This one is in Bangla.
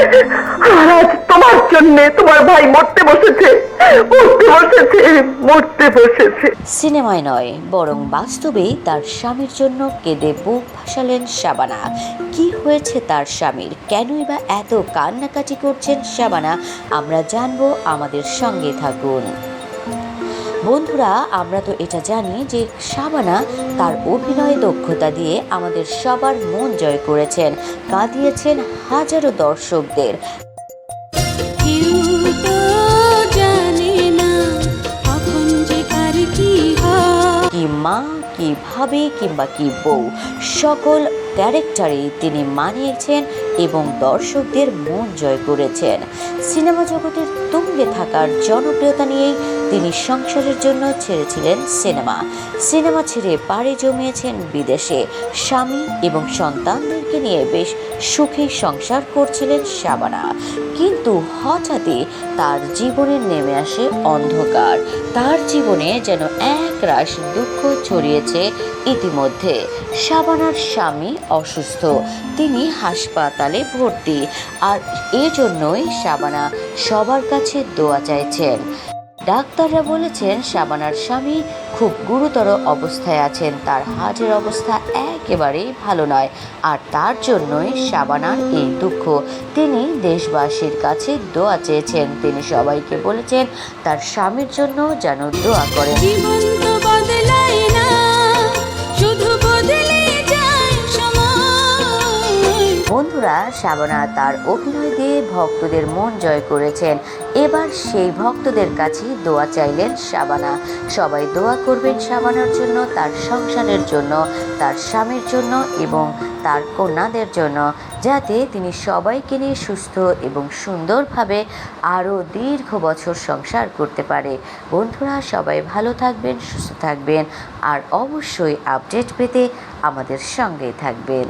আজ তোমার জন্য তোমার ভাই মরতে বসেছে মরতে বসেছে মরতে বসেছে। সিনেমায় নয়, বরং বাস্তবেই তার স্বামীর জন্য কেঁদে বুক ভাসালেন শাবানা। কি হয়েছে তার স্বামীর? কেনই বা এত কান্নাকাটি করছেন শাবানা? আমরা জানব আমাদের সঙ্গে থাকুন। বন্ধুরা, আমরা তো এটা জানি যে শাবানা তার অভিনয় দক্ষতা দিয়ে আমাদের সবার মন জয় করেছেন, কাঁদিয়েছেন হাজারো দর্শকদের। কি ভাবি কিংবা কি বউ? সকল ক্যারেক্টারেই তিনি মানিয়েছেন এবং দর্শকদের মন জয় করেছেন। সিনেমা জগতের তুঙ্গে থাকার জনপ্রিয়তা নিয়েই তিনি সংসারের জন্য ছেড়েছিলেন সিনেমা। সিনেমা ছেড়ে পাড়ি জমিয়েছেন বিদেশে। স্বামী এবং সন্তানদেরকে নিয়ে বেশ সুখী সংসার করছিলেন শাবানা। কিন্তু হঠাৎই তার জীবনে নেমে আসে অন্ধকার। তার জীবনে যেন এক রাশ দুঃখ ছড়িয়েছে ইতিমধ্যে। শাবানার স্বামী অসুস্থ। তিনি হাসপাতালে ভর্তি। আর এজন্যই শাবানা সবার কাছে দোয়া চাইছেন। ডাক্তাররা বলেছেন শাবানার স্বামী খুব গুরুতর অবস্থায় আছেন। তার হার্টের অবস্থা একেবারেই ভালো নয়। আর তার জন্যই শাবানার এই দুঃখ। তিনি দেশবাসীর কাছে দোয়া চেয়েছেন। তিনি সবাইকে বলেছেন তার স্বামীর জন্য যেন দোয়া করেন। বন্ধুরা শাবানা তার অভিনয় দিয়ে ভক্তদের মন জয় করেছেন। এবার সেই ভক্তদের কাছে দোয়া চাইলেন শাবানা সবাই দোয়া করবেন শাবানার জন্য, তার সংসারের জন্য, তার স্বামীর জন্য এবং তার কন্যাদের জন্য। যাতে তিনি সবাইকে নিয়ে সুস্থ এবং সুন্দরভাবে আরও দীর্ঘ বছর সংসার করতে পারে। বন্ধুরা, সবাই ভালো থাকবেন, সুস্থ থাকবেন আর অবশ্যই আপডেট পেতে আমাদের সঙ্গেই থাকবেন।